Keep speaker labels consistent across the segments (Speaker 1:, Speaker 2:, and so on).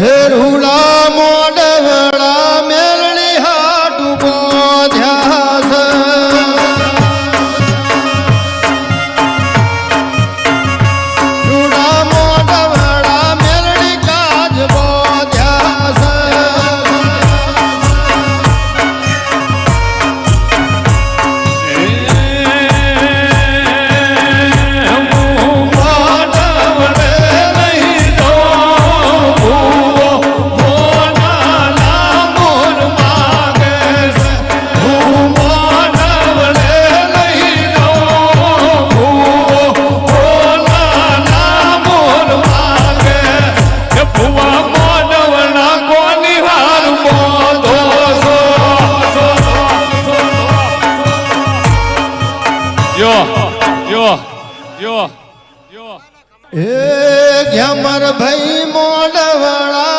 Speaker 1: હે રૂડા
Speaker 2: યો યો યો
Speaker 1: એ જ્યાં મારા
Speaker 3: ભાઈ મોડવાળા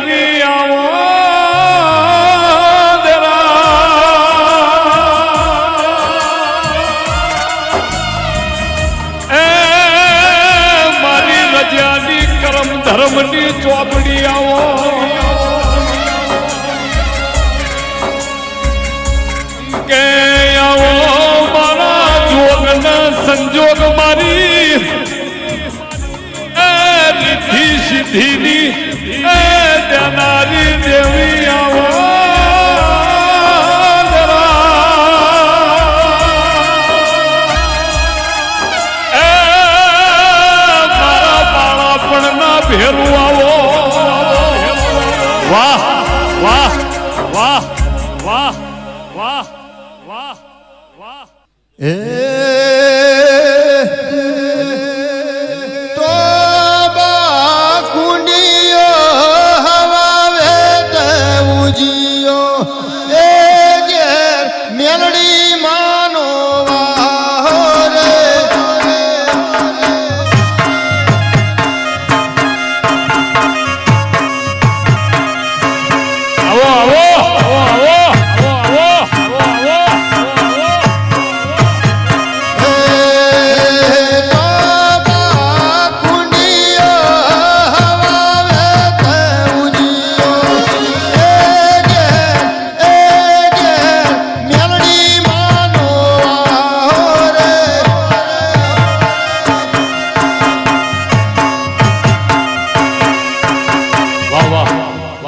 Speaker 3: કરી આવો ધર્મની ચોપડી આવો. કે આવો મારા જોગના સંજોગ મારી. સિદ્ધિની મારી દેવી. આવો. ભેરું વાહ વાહ વાહ વાહ વાહ વાહ વાહ.
Speaker 1: એ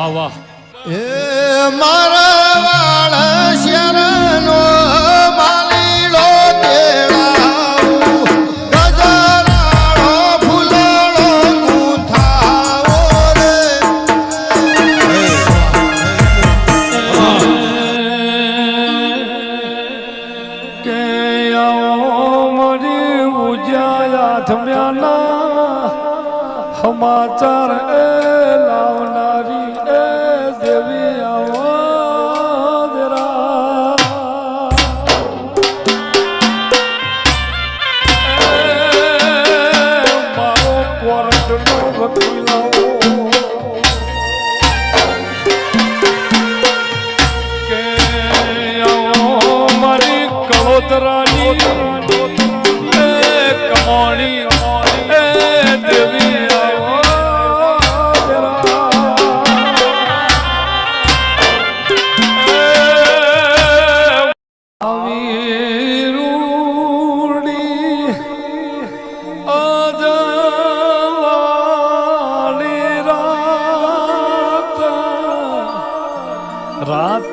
Speaker 1: વાહ વાહ. એ મારા વાળ
Speaker 3: શરણો સમાચાર એ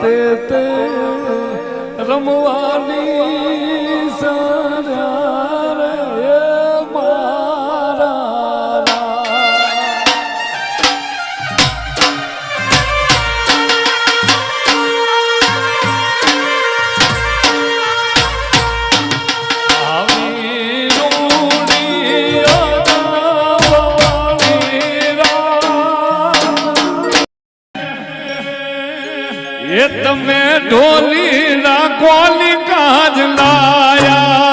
Speaker 3: માટે તે રમવાની એ તમે ઢોલી ના કોલી કાજ લાયા.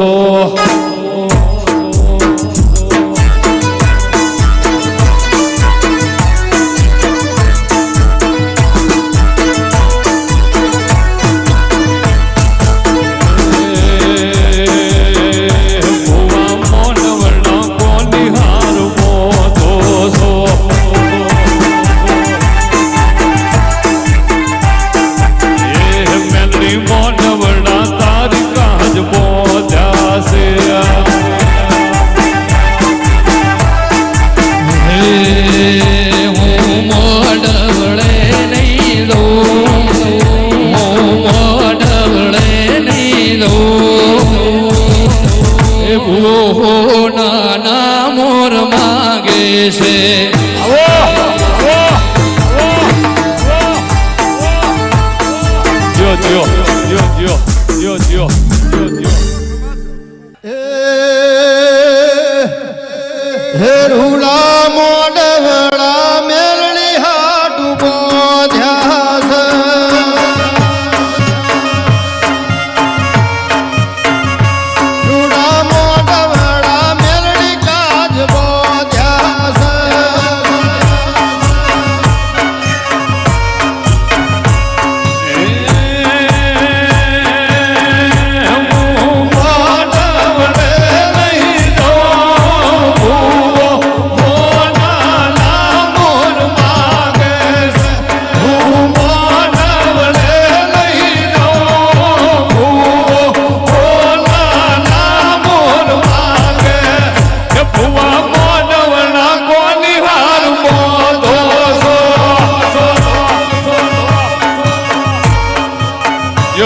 Speaker 3: gozo.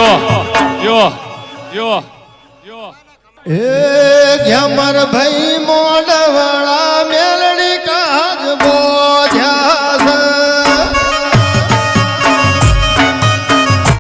Speaker 3: યો યો યો યો
Speaker 1: એ ઘ્યામર ભાઈ મો